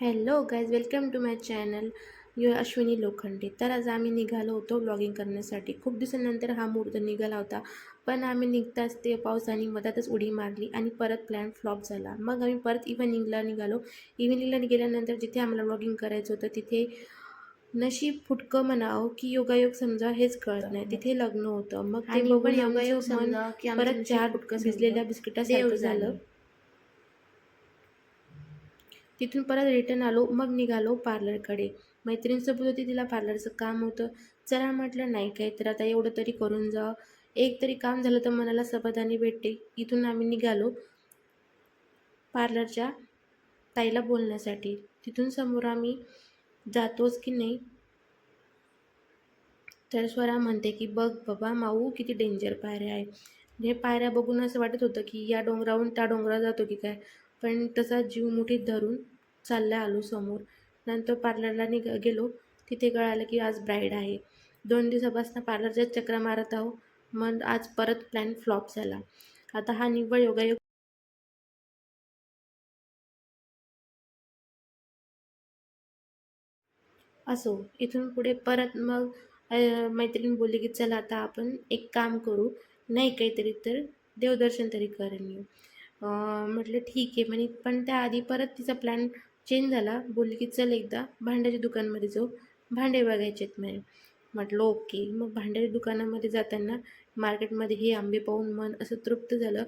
Hello guys welcome to my channel you Ashwini Lokhande तर आज आम्ही निघालो होतो ब्लॉगिंग करण्यासाठी. खूप दिवसानंतर हा मुहूर्त निघाला होता. पण आम्ही निघताच ते पावसाने मधातच उडी मारली आणि परत प्लॅन फ्लॉप झाला. मग आम्ही परत इव्हनिंगला निघालो. इव्हनिंगला गेल्यानंतर जिथे आम्हाला ब्लॉगिंग करायचं होतं तिथे नशीब फुटकं म्हणावं की योगायोग समजा हेच कळत नाही. तिथे लग्न होतं. मग ते बघून योगायोग समजा परत चार फुटकं भिजलेल्या. बिस्किटासारखं झालं. तिथून परत रिटर्न आलो मग निघालो पार्लरकडे मैत्रिणीसोबत होती तिला पार्लरचं काम होतं. चला म्हटलं नाही काय तर आता एवढं तरी करून जा एक तरी काम झालं तर मनाला समाधानी भेटते. इथून आम्ही निघालो पार्लरच्या ताईला बोलण्यासाठी. तिथून समोर आम्ही जातोच की नाही? तर स्वरा म्हणते की बघ बाबा माऊ किती डेंजर पायऱ्या आहे. हे पायऱ्या बघून असं वाटत होतं की या डोंगरावरून त्या डोंगरावर जातो की काय? पण तसा जीव मुठीत धरून चालला आलो समोर. नंतर पार्लरला निघ गेलो. तिथे कळालं की आज ब्राईड आहे. दोन दिवसापासून पार्लरच्या चक्रा मारत आहो. मग आज परत प्लॅन फ्लॉप झाला. आता हा निव्वळ योगायोग असो. इथून पुढे परत मग मैत्रीण बोलली की चला आता आपण एक काम करू. नाही काहीतरी तर देवदर्शन तरी करून येऊ म्हटलं ठीक आहे. म्हणे पण त्याआधी परत तिचा प्लॅन चेंज झाला. बोलली की चल एकदा भांड्याच्या दुकानमध्ये जाऊ. भांडे बघायचे आहेत म्हणे. म्हटलं ओके. मग भांड्याच्या दुकानामध्ये जाताना मार्केटमध्ये हे आंबे पाहून मन असं तृप्त झालं.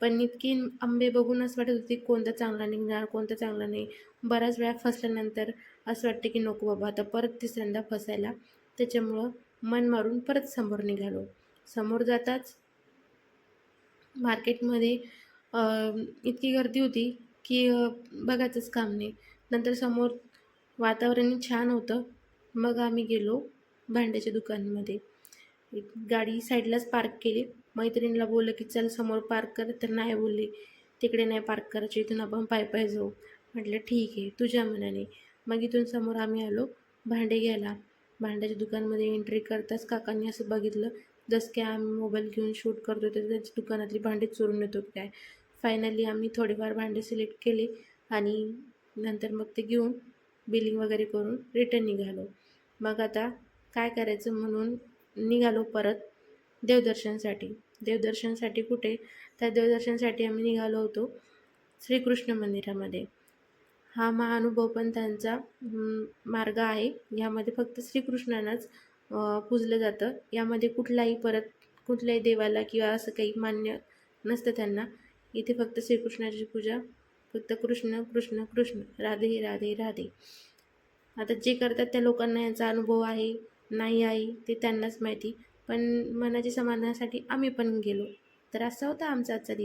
पण इतकी आंबे बघून असं वाटत होती कोणता चांगला निघणार कोणता चांगला नाही. बऱ्याच वेळा फसल्यानंतर असं वाटतं की नको बाबा आता परत तिसऱ्यांदा फसायला. त्याच्यामुळं मन मारून परत समोर निघालो. समोर जाताच मार्केटमध्ये इतकी गर्दी होती की बघायचंच काम नाही. नंतर समोर वातावरण छान होतं. मग आम्ही गेलो भांड्याच्या दुकानामध्ये. एक गाडी साईडलाच पार्क केली. मैत्रिणीला बोललं की चल समोर पार्क कर. तर नाही बोलली. तिकडे नाही पार्क करायची इथून आपण पाय पाय जाऊ. म्हटलं ठीक आहे तुझ्या मनाने. मग इथून समोर आम्ही आलो भांडे घ्यायला. भांड्याच्या दुकानमध्ये एंट्री करताच काकांनी असं बघितलं जसं की आम्ही मोबाईल घेऊन शूट करतो तर त्यांच्या दुकानातली भांडी चोरून येतो काय. फायनली आम्ही थोडेफार भांडे सिलेक्ट केले आणि नंतर मग ते घेऊन बिलिंग वगैरे करून रिटर्न निघालो. मग आता काय करायचं म्हणून निघालो परत देवदर्शनसाठी. देवदर्शनसाठी कुठे? त्या देवदर्शनसाठी आम्ही निघालो होतो श्रीकृष्ण मंदिरामध्ये. हा महानुभव पण त्यांचा मार्ग आहे. यामध्ये फक्त श्रीकृष्णांनाच पूजलं जातं. यामध्ये कुठलाही परत कुठल्याही देवाला किंवा असं काही मान्य नसतं त्यांना. इथे फक्त श्रीकृष्णाची पूजा फक्त कृष्ण कृष्ण कृष्ण राधे राधे राधे. आता जे करतात त्या लोकांना याचा अनुभव आहे नाही आहे ते त्यांनाच माहिती. पण मनाच्या समाधानासाठी आम्ही पण गेलो. तर असा होता आमचा आजचा दिवस.